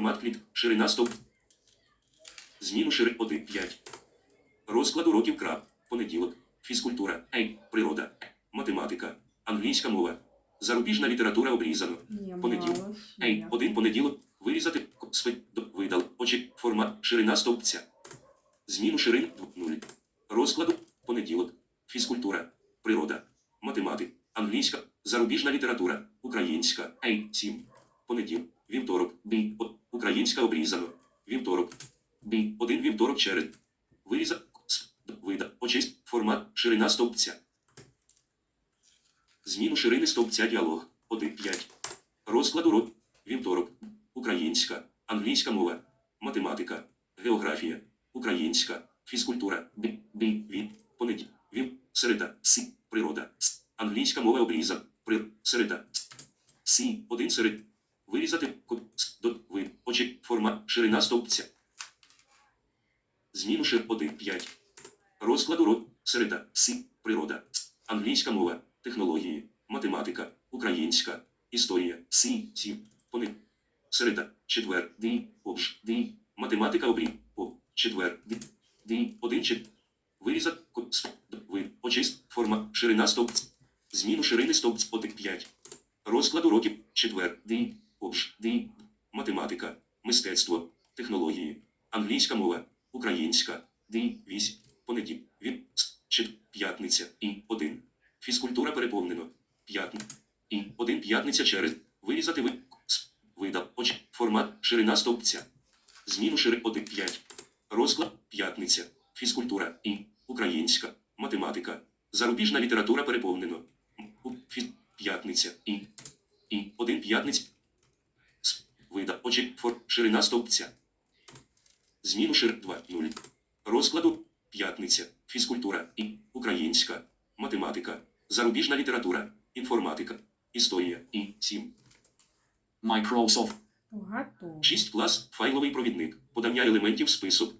Формат кліт. Ширина стоп. Зміну ширин 1, 5. Розклад уроків крап. Понеділок. Фізкультура. Ей. Природа. Математика. Англійська мова. Зарубіжна література обрізано. Понеділок. Ей, один понеділок. Вирізати. Видал. Очі. Формат. Ширина стовпця. Зміну ширин 0. Розкладу. Понеділок. Фізкультура. Природа. Математика. Англійська. Зарубіжна література. Українська. Ей, 7. Понеділок. Вівторок. Бі. Українська обрізано. Вівторок. Бі. Один вівторок черед. Виріза. Вида. Очисть. Формат. Ширина стовпця. Зміну ширини стовпця діалог. 1, 5. Розклад урок. Вівторок. Українська. Англійська мова. Математика. Географія. Українська. Фізкультура. Бі. Бі. Від. Понеділ. Вів. Середа. Сі. Природа. С. Англійська мова обріза. При. Середа. Сі. Один серед. Вирізати. Ко. До. Вид. Очі. Форма. Ширина стовпця. Зміну шир 1, 5. Розклад урок. Середа. Сі. Природа. Англійська мова. Технології. Математика. Українська. Історія. Сі. Сі. Понед. Середа. Четвер. Ді. Обш. Ді. Математика обрі. О. Четвер. Ді. Ді. Один чет. С. Д. Очист. Форма. Ширина стовпць. Зміну ширини стовпць 1, 5. Розклад уроків. Четвер. Ді. Обш. Ді. Математика. Мистецтво. Технології. Англійська мова. Українська. Ді. 8. Понеділ. Від. С. Чет. П'ятниця. І. 1. Фізкультура переповнено. П'ятниця. І. 1. П'ятниця через. Вирізати ви. Видав. Очі. Формат. Ширина стовпця. Зміну ширин 1. 5. Розклад. П'ятниця. Фізкультура. І. Українська. Математика. Зарубіжна література переповнено. Фіз. П'ятниця. І. І. 1. П'ятниця. С. Видав. Очі. Фор. Ширина стовпця. Зміну шир 2. 0. Розкладу. П'ятниця. Фізкультура. І. Українська. Математика. Зарубіжна література. Інформатика. Історія. І. 7. Microsoft. Готово. 6 клас. Файловий провідник. Подання елементів список.